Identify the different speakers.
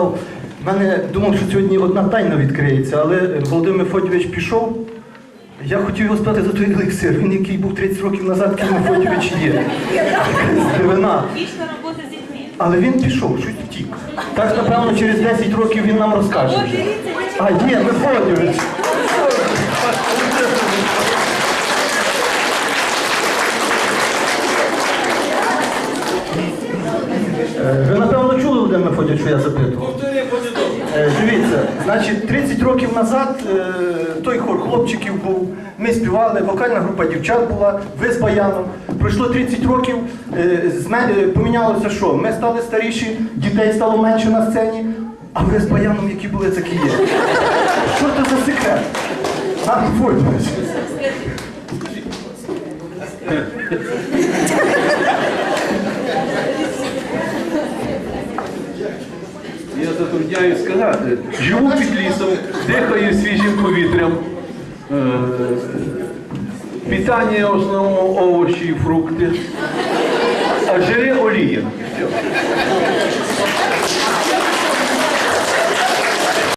Speaker 1: сказав, в мене думав, що сьогодні одна тайна відкриється, але Володимир Федорович пішов. Я хотів його спитати за той елексир. Він, який був 30 років назад, Ким Федорович є. Дивина.
Speaker 2: Вічна робота з дітьми.
Speaker 1: Але він пішов, щось втік. Так, напевно, через 10 років він нам розкаже. вже. А, ні, Мефодійович. Мефодійович, що я запитував? Е, Дивіться, значить, 30 років назад е, той хор хлопчиків був, ми співали, вокальна група дівчат була, ви з баяном. Пройшло 30 років, е, е, помінялося що? Ми стали старіші, дітей стало менше на сцені, а ви з баяном, які були, такі є. Що це за секрет? А, Фольдович.
Speaker 3: затрудняюсь сказати. Живу під лісом, дихаю свіжим повітрям. Е, Питання в основному овочі і фрукти. А жири олія.